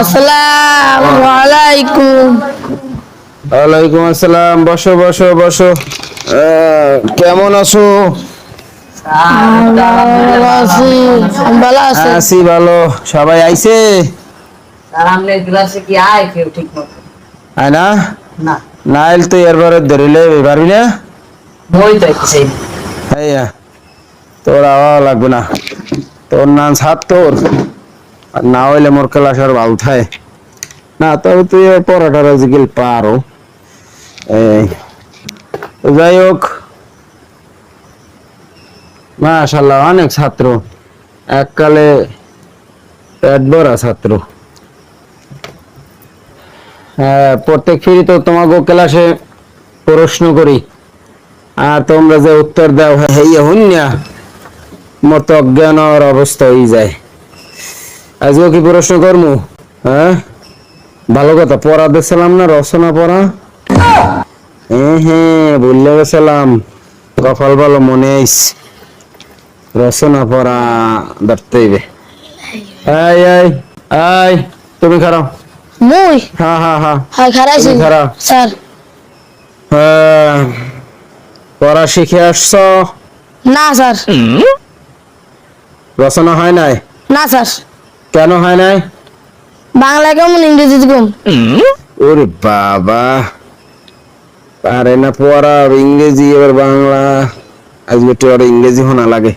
আসসালামু আলাইকুম। ওয়ালাইকুম আসসালাম বসো বসো বসো। আহ, কেমন আছো? ভালো আছি ভালো। সবাই আইছে? সামনের ক্লাসে কি আয় কেউ ঠিক মতো আয় না? না। নাইল তো এরবারে ধরিলে পারবি না? বই তো হ্যাঁ তোর আওয়া লাগবে না। তোর নাম সাত তোর। আর না হইলে মোর ক্লাস আর ভালো থাকে না, তবে তুই পড়াটা জিগিল পারো। যাই হোক। মাশাল্লাহ অনেক ছাত্র। এককালে পেট ভরা ছাত্র। হ্যাঁ প্রত্যেক ফিরি তো তোমাকে ক্লাসে প্রশ্ন করি। আর তোমরা যে উত্তর দাও হেইয়া হুন্যা মত অজ্ঞান অবস্থা হয়ে যায়। আজকে কি প্রশ্ন করমু? হ্যাঁ? ভালো কথা পড়া দেখছিলাম না রচনা পড়া? হ্যাঁ হ্যাঁ বললে গেছিলাম। কপাল ভালো মনে আইস। রচনা পড়া ধরতে হইবে। আই আই আই তুমি খারাপ। মুই? হ্যাঁ হ্যাঁ হ্যাঁ হ্যাঁ খারাইছি খারাপ। স্যার। হ্যাঁ, পড়া শিখে আসছ? না স্যার। রচনা হয় নাই? না স্যার। কেন হয় নাই? বাংলা কেমন ইংরেজি কম ওরে বাবা। পারে না পড়া ইংরেজি এবার বাংলা। আজকে একটু আর ইংরেজি হোনা লাগে।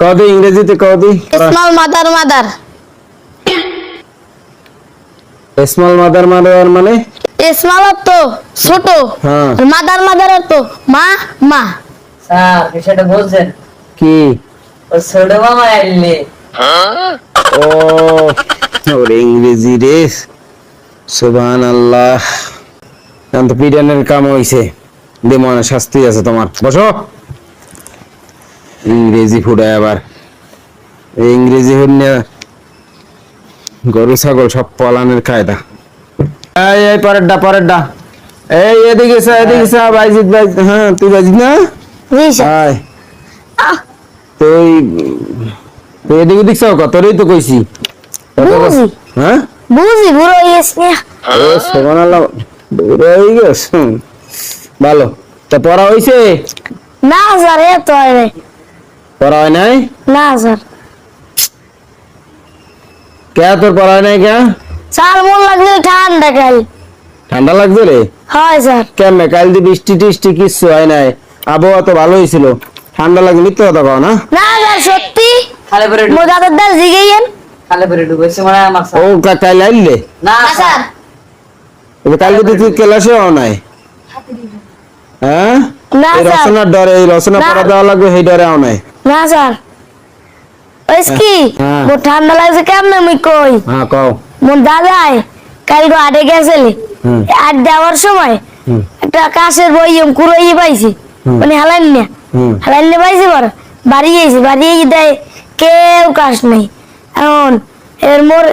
কদি ইংরেজিতে কদি small mother mother small mother mother মানে? স্মল অর্থ ছোট। হ্যাঁ। আর মাদার মাদার অর্থ মা মা। স্যার বিষয়টা বলছেন কি? ও ছোট মামা এলে ও ওরে ইংরেজি রে। আল্লাহ তো পিডানের কাম হইছে। দেমনে শাস্তি আছে তোমার। বসো। ইংরেজি ফুটায় আবার। ইংরেজি হন্যা গরু ছাগল সব পলানের কায়দা। এই এই পরের ডা পরের ডা এই এদিকে এসে এদিকে বাইজ হ্যাঁ তুই বাইজিৎ না? তুই তুই এদিকে দেখছ কতরই তো কইছি। হ্যাঁ? বুঝি বুড়ো ইয়েছে ও সুবহানাল্লাহ দূরে হয়ে গেছ? ভালো। তা পড়া হইছে? না স্যার এত হয় নাই। পড়া হয় নাই? না স্যার। কে তোর পড়া হয় নাই কে? স্যার মন লাগলে ঠান্ডা কাল। ঠান্ডা লাগছে রে? হয় স্যার। কেমনে? কাল দিয়ে বৃষ্টি টিষ্টি কিচ্ছু হয় নাই। আবহাওয়া তো ভালো হয়েছিল ঠান্ডা লাগছে মিথ্যে কথা কও না? না স্যার সত্যি? খালে পরে মোর দাদার খালে পরে ঢুকেছে মানে আমার ও স্যার কা- না না স্যার। এই কালকে তুই ক্লাসে হও নাই। হ্যাঁ? না স্যার। রচনার ডরে এই রচনা পড়া দেওয়া লাগবে সেই ডরে আও নাই। না স্যার। ওই কি? হ্যাঁ। ঠান্ডা লাগছে কেমনে কই? হ্যাঁ কও। মোর দাদাই কালকে আটে গেছিলে। আট দেওয়ার সময়। একটা কাশের বই কুড়াই পাইছি। মানে হালান না হালান পাইছি বড় বাড়ি গেছি বাড়ি দেয় কেউ কাজ নেই। এখন এর মোর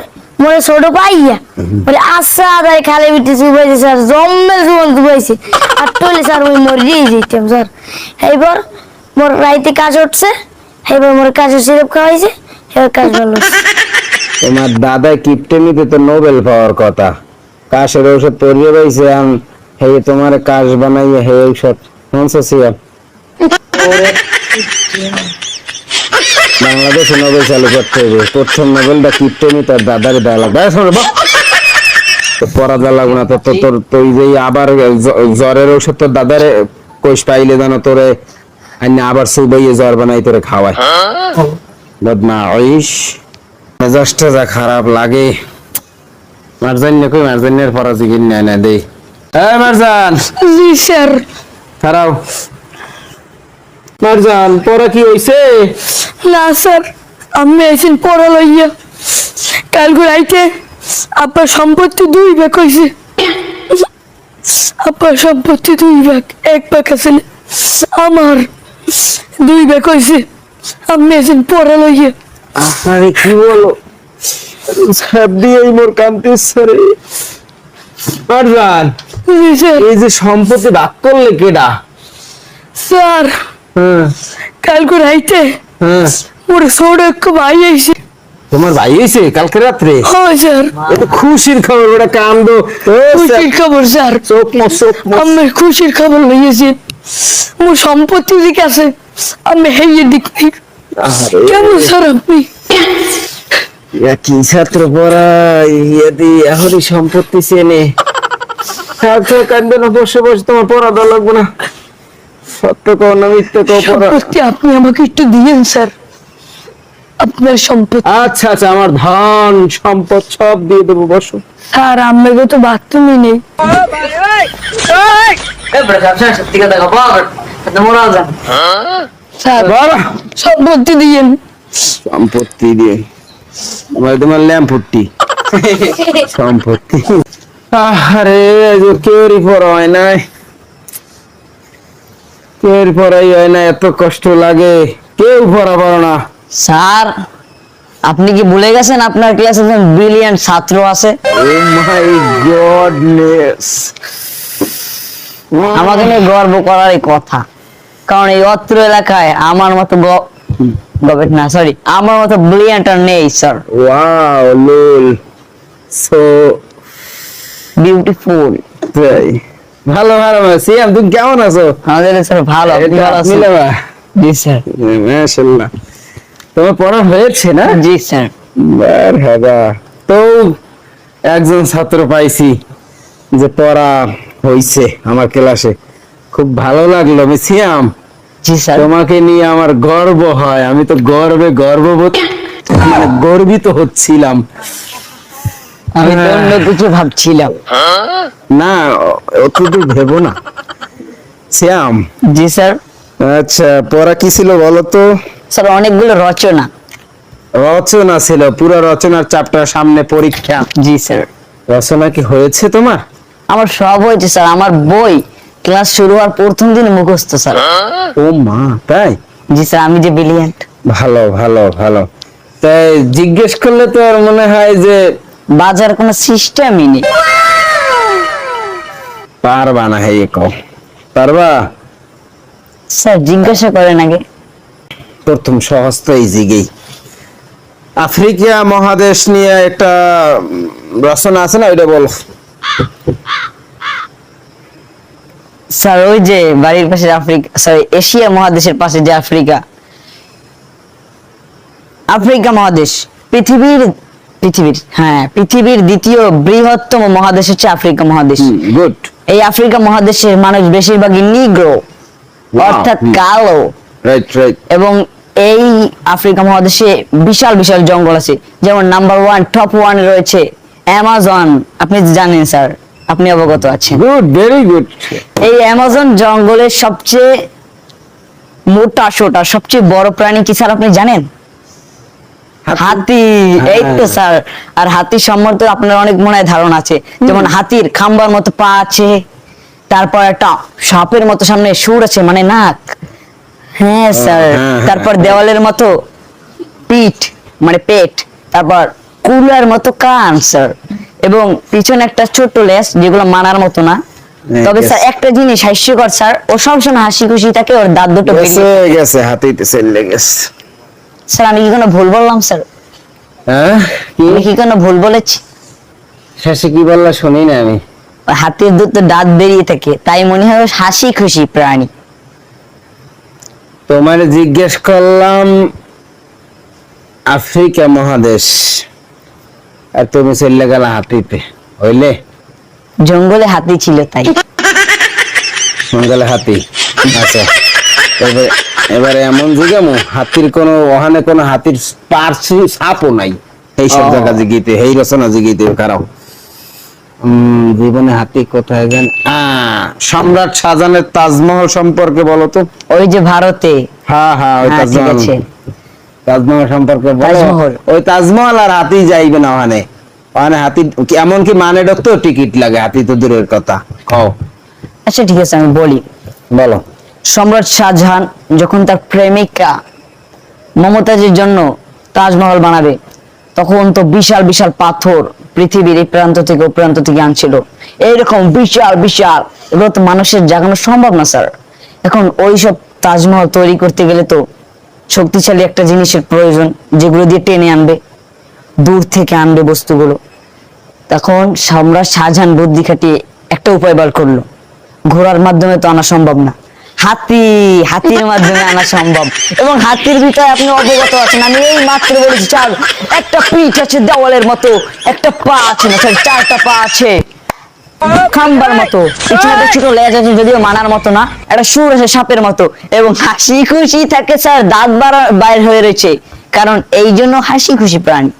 মোরে ছোট পাইয়া বলে আচ্ছা আদায় খালে বিটি চুবাইছে স্যার জম্মে জীবন চুবাইছে। আর টলে স্যার ওই মরে দিয়ে যেতাম স্যার। এইবার মোর রাইতে কাজ উঠছে এইবার মোর কাজের সিরাপ খাওয়াইছে এবার কাজ ভালো তোমার দাদা কিপটেমিতে তো নোবেল পাওয়ার কথা। কাশের ঔষধ পরিয়ে পাইছে আম হে তোমার কাশ বানাইয়ে হে ঔষধ মনসা সিয়াম বাংলাদেশে নোবেল চালু করতে হবে। প্রথম নোবেলটা কিপটেমি তার দাদার দেওয়া লাগবে পড়া দেওয়া লাগবে না তো তো- তোর তুই যে আবার জ্বরের ঔষধ তোর দাদারে কোষ পাইলে জানো তোরে? আইনে আবার সুবাইয়ে জ্বর বানাই তোরে খাওয়ায়। বদমাইশ মেজাজটা যা খারাপ লাগে। মারজান না কই? মারজানের পরা জিগিন না দেই। এই মারজান! জি স্যার। খারাপ। মারজান পরা কি হইছে? না স্যার আমি এসেন পড়া লইয়া কালকে রাইতে আপনার সম্পত্তি দুই ভাগ হয়েছে আপনার সম্পত্তি দুই ভাগ এক ভাগ আছে আমার দুই ভাগ হয়েছে আমি এসেন পড়া লইয়া। আরে কি বলো? সব মোর কান্তিছে রে। মারজান এই যে সম্পত্তি ভাগ করলে কেডা? স্যার কালকে রাইতে মোর ছোট এক ভাই আইছে। তোমার ভাই কালকে রাত্রে? হয় স্যার। এটা খুশির খবর ওটা কান্দ খুশির খবর স্যার। চোখ চোখ। আমি খুশির খবর লইয়েছি। মোর সম্পত্তি দিকে আছে। আমি হেয়ে দিক নাই কেমন স্যার আপনি? ইয়া কি ছাত্র পড়া ইয়েদি এখনই সম্পত্তি চেনে। কান্দবে না বসে বসে তোমার পড়া দেওয়া লাগবে না। সত্য কও না মিথ্যে কও সম্পত্তি আপনি আমাকে একটু দিয়েন স্যার। আপনার সম্পত্তি। আচ্ছা আচ্ছা আমার ধন সম্পদ সব দিয়ে দেবো বসো। স্যার আমাকে তো বাথরুমই নেই। সত্যি কথা স্যার সম্পত্তি দিয়েন। সম্পত্তি দিয়ে? আমার তোমার ল্যাম্পটি সম্পত্তি। আরে যে কেউরি পড়া হয় নাই। কেউরি পড়াই হয় না এত কষ্ট লাগে। কেউ পড়া পারো না। স্যার আপনি কি ভুলে গেছেন আপনার ক্লাসে একজন ব্রিলিয়ান্ট ছাত্র আছে? ও মাই গডনেস আমাকে নিয়ে গর্ব করারই কথা। কারণ এই অত্র এলাকায় আমার মতো গবেট না সরি আমার মতো ব্রিলিয়ান্ট আর নেই স্যার ওয়াও লুল সো বিউটিফুল তাই। ভালো ভালো সিয়াম তুমি কেমন আছো? আমাদের স্যার ভালো আপনি ভালো আছেন? জি স্যার। মাশাআল্লাহ। তোমার পড়া হয়েছে না? জি স্যার। মারহাবা তো একজন ছাত্র পাইছি যে পড়া হইছে আমার ক্লাসে। খুব ভালো লাগল আমি সিয়াম। জি স্যার। তোমাকে নিয়ে আমার গর্ব হয়। আমি তো গর্বে গর্ববোধ মানে গর্বিত হচ্ছিলাম। আমি তো অন্য কিছু ভাবছিলাম। না অতদূর ভেবো না। শ্যাম। জি স্যার। আচ্ছা পড়া কি ছিল বলো তো? স্যার অনেকগুলো রচনা। রচনা ছিল পুরো রচনার চাপটার সামনে পরীক্ষা। জি স্যার। রচনা কি হয়েছে তোমার? আমার সব হয়েছে স্যার। আমার বই ক্লাস শুরু হওয়ার প্রথম দিন মুখস্থ স্যার। ও মা তাই? জি স্যার আমি যে ব্রিলিয়ান্ট ভালো ভালো ভালো। তাই জিজ্ঞেস করলে তো আর মনে হয় যে বাজার কোনো সিস্টেমই নেই। পারবা না হে কও। পারবা? স্যার জিজ্ঞাসা করেন আগে। প্রথম সহজ তো এই জিগেই। আফ্রিকা মহাদেশ নিয়ে একটা রচনা আছে না ওইটা বল। স্যার ওই যে বাড়ির পাশে আফ্রিকা সরি এশিয়া মহাদেশের পাশে যে আফ্রিকা। আফ্রিকা মহাদেশ পৃথিবীর পৃথিবীর হ্যাঁ পৃথিবীর দ্বিতীয় বৃহত্তম মহাদেশ হচ্ছে আফ্রিকা মহাদেশ। গুড এই আফ্রিকা মহাদেশের মানুষ বেশিরভাগই নিগ্রো অর্থাৎ কালো। এবং এই আফ্রিকা মহাদেশে বিশাল বিশাল জঙ্গল আছে। যেমন নাম্বার ওয়ান টপ ওয়ান রয়েছে অ্যামাজন আপনি জানেন স্যার আপনি অবগত আছেন। গুড ভেরি গুড এই অ্যামাজন জঙ্গলের সবচেয়ে মোটা সোটা সবচেয়ে বড় প্রাণী কি স্যার আপনি জানেন? হাতি? এই তো হ্যাঁ। স্যার। আর হাতির সম্বন্ধে আপনার অনেক মনে হয় ধারণা আছে। যেমন হাতির খাম্বার মতো পা আছে তারপর একটা সাপের মতো সামনে সুর আছে মানে নাক। হ্যাঁ স্যার। হ্যাঁ, তারপর হ্যাঁ। দেওয়ালের মতো পিঠ মানে পেট। তারপর কুলার মতো কান স্যার। এবং পিছনে একটা ছোট্ট লেস যেগুলো মানার মতো না। হ্যাঁ, তবে স্যার একটা জিনিস হাস্যকর স্যার। ও সবসময় হাসি খুশি থাকে ওর দাঁত দুটো গেছে বেরিয়ে গেছে হাতেইতে চলে গেছে স্যার আমি কি কোনো ভুল বললাম স্যার? হ্যাঁ কি? আমি কি কোনো ভুল বলেছি? শেষে কি বললা শুনি না আমি। হাতির দুটো দাঁত বেরিয়ে থাকে তাই মনে হয় হাসি খুশি প্রাণী। তোমার জিজ্ঞেস করলাম আফ্রিকা মহাদেশ। আর তুমি চলে গেল হাতিতে হইলে জঙ্গলে হাতি ছিল তাই। মঙ্গলে হাতি আচ্ছা। এবার এবারে এমন জিগামো হাতির কোনো ওখানে কোনো হাতির পার্সি সাপও নাই। এই সব ও। জায়গা জিগিতে এই রচনা জিগিতে জীবনে হাতি কোথায় সম্রাট শাহজাহানের তাজমহল সম্পর্কে বলো তো। ওই যে ভারতে। হ্যাঁ হ্যাঁ ওই তাজমহল। আছে। তাজমহল সম্পর্কে বলো। ওই তাজমহল আর হাতি যাইবে না ওখানে ওখানে হাতি এমনকি মানে তো টিকিট লাগে হাতি তো দূরের কথা। কও। আচ্ছা ঠিক আছে আমি বলি। বলো। সম্রাট শাহজাহান যখন তার প্রেমিকা মমতাজের জন্য তাজমহল বানাবে, তখন তো বিশাল বিশাল পাথর পৃথিবীর এই প্রান্ত থেকে ও প্রান্ত থেকে আনছিল। এইরকম বিশাল বিশাল এগুলো তো মানুষের জাগানো সম্ভব না, স্যার। এখন ওই সব তাজমহল তৈরি করতে গেলে তো শক্তিশালী একটা জিনিসের প্রয়োজন, যেগুলো দিয়ে টেনে আনবে, দূর থেকে আনবে বস্তুগুলো। তখন সম্রাট শাহজাহান বুদ্ধি খাটিয়ে একটা উপায় বার করল। ঘোড়ার মাধ্যমে তো আনা সম্ভব না। হাতি হাতির মাধ্যমে আনা সম্ভব। এবং হাতির ভিতরে আপনি অবগত আছেন আমি এই মাত্র বলেছি চার একটা পিঠ আছে দেওয়ালের মতো একটা পা আছে না sorry, চারটা পা আছে খাম্বার মতো। পিছনে ছোট লেজ আছে যদিও মানার মতো না একটা সুর আছে সাপের মতো। এবং হাসি খুশি থাকে স্যার দাঁত বাড়া বাইর হয়ে রয়েছে কারণ এই জন্য হাসি খুশি প্রাণী।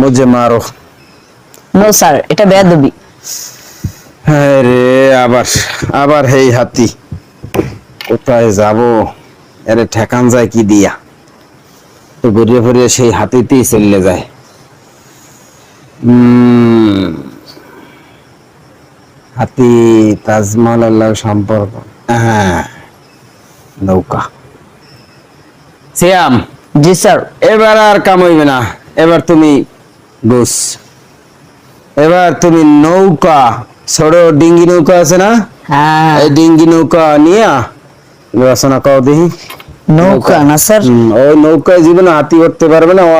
মুঝে মারো। নো স্যার এটা বেয়াদবি। হ্যাঁ রে আবার আবার হেই হাতি। কোথায় যাব? আরে ঠেকান যায় কি দিয়া? তো ঘুরিয়ে ফিরিয়ে সেই হাতিতেই চলে যায়। হাতি তাজমহলের সম্পর্ক। হ্যাঁ নৌকা। সিয়াম জি স্যার এবার আর কাম হইবে না। এবার তুমি গোস এবার তুমি নৌকা। ছোট ডিঙ্গি নৌকা আছে না? হ্যাঁ। এই ডিঙ্গি নৌকা নিয়া রচনা কও দেখি নৌকা না স্যার ওই নৌকায় জীবনে হাতি উঠতে পারবে না ও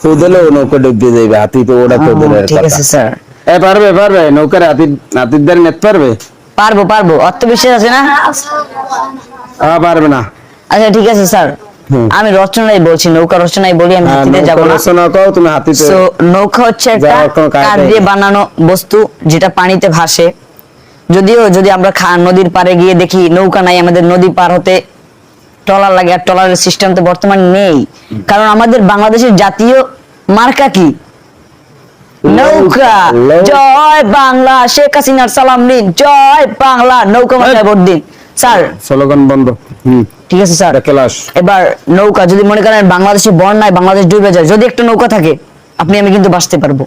খুদলেও নৌকা ডুবিয়ে যাইবে হাতি তো ওটা তো ঠিক আছে স্যার। এ পারবে পারবে নৌকার হাতি হাতির দ্বারা নেতে পারবে? পারব পারব আছে না? আ পারবে না। আচ্ছা ঠিক আছে স্যার। আমি রচনাই বলছি নৌকা রচনাই বলি আমি হ্যাঁ, হাতিতে যাব না। রচনা কও তুমি হাতিতে So, নৌকা হচ্ছে একটা কাঠ দিয়ে বানানো বস্তু যেটা পানিতে ভাসে। যদিও যদি আমরা খা- নদীর পাড়ে গিয়ে দেখি নৌকা নাই আমাদের নদী পার হতে ট্রলার লাগে আর ট্রলারের সিস্টেম তো বর্তমানে নেই। কারণ আমাদের বাংলাদেশের জাতীয় মার্কা কি? নৌকা। জয় বাংলা শেখ হাসিনার সালাম নিন। জয় বাংলা নৌকা মাথায় ভোট দিন। স্যার। স্লোগান বন্ধ। ঠিক আছে স্যার। ক্লাস এবার নৌকা যদি মনে করেন বাংলাদেশে বন্যায় বাংলাদেশ ডুবে যায় যদি একটা নৌকা থাকে আপনি আমি কিন্তু বাঁচতে পারব।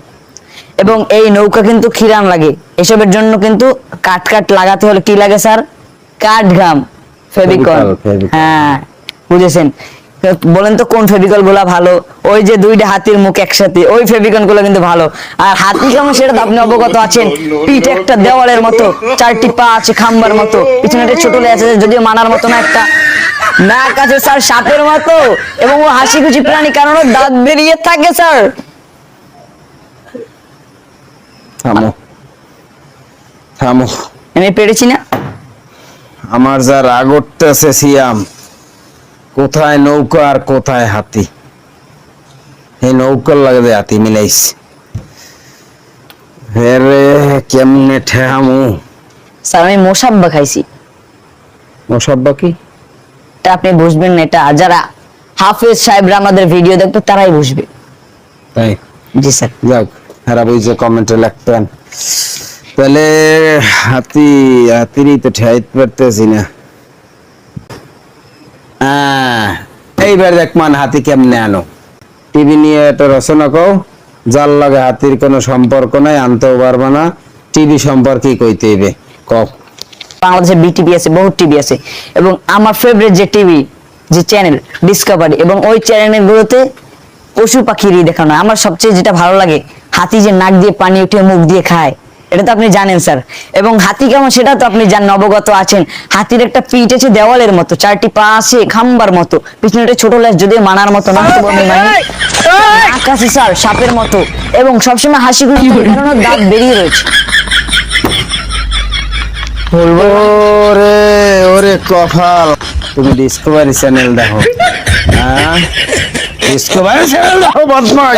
এবং এই নৌকা কিন্তু খিরান লাগে। এসবের জন্য কিন্তু কাঠ কাঠ লাগাতে হলে কি লাগে স্যার? কাঠ ঘাম Fevicol। হ্যাঁ বুঝেছেন। বলেন তো কোন ফেভিকলগুলা ভালো? ওই যে দুইটা হাতির মুখ একসাথে ওই ফেভিকলগুলো কিন্তু ভালো। আর হাতি কেমন সেটা তো আপনি অবগত আছেন। পিঠ একটা দেওয়ালের মতো চারটি পা আছে খাম্বার মতো। পিছনে একটা ছোট আছে যদিও মানার মতো না একটা। নাক আছে স্যার সাপের মতো। এবং ও হাসি খুশি প্রাণী কারণ দাঁত বেরিয়ে থাকে স্যার। থামো। থামো। আমি পেরেছি না। আমার যা রাগ উঠতেছে সিয়াম কোথায় নৌকা আর কোথায় হাতি? এই নৌকার লাগে যে হাতি মিলাইছে। হেরে কেমনে ঠেহামু? স্যার আমি মোসাব্বা খাইছি। মোসাব্বা কি? এটা আপনি বুঝবেন না এটা যারা হাফেজ সাহেবরা আমাদের ভিডিও দেখবে তারাই বুঝবে। তাই? জি স্যার। যাক। হেরা বুঝছে কমেন্টে লিখতেন। তাহলে, হাতি, হাতিরই তো ঠেয়াইতে পারতেছি না। এইবার দেখ মান, হাতি কেমনে আনো? টিভি নিয়ে একটা রচনা কও, যার লাগে হাতির কোনো সম্পর্ক নাই, আনতেও পারবে না। টিভি সম্পর্কে কইতে হইবে, কও। বাংলাদেশে বিটিভি আছে, বহুত টিভি আছে। এবং আমার ফেভারিট যে টিভি যে চ্যানেল ডিসকভারি এবং ওই চ্যানেল গুলোতে পশু পাখিরই দেখানো আমার সবচেয়ে যেটা ভালো লাগে হাতি যে নাক দিয়ে পানি উঠে মুখ দিয়ে খায় এটা তো আপনি জানেন স্যার। এবং হাতি কেমন সেটা তো আপনি জানেন অবগত আছেন। হাতির একটা পিঠ আছে দেওয়ালের মতো চারটি পা আছে খাম্বার মতো। পিছনে একটা ছোট লেজ যদি মানার মতো না মানি। আছে স্যার সাপের মতো। এবং সবসময় হাসি দাঁত বেরিয়ে রয়েছে। ওরে ওরে কপাল। তুমি ডিসকভারি চ্যানেল দেখো। इसको भाई बदमाश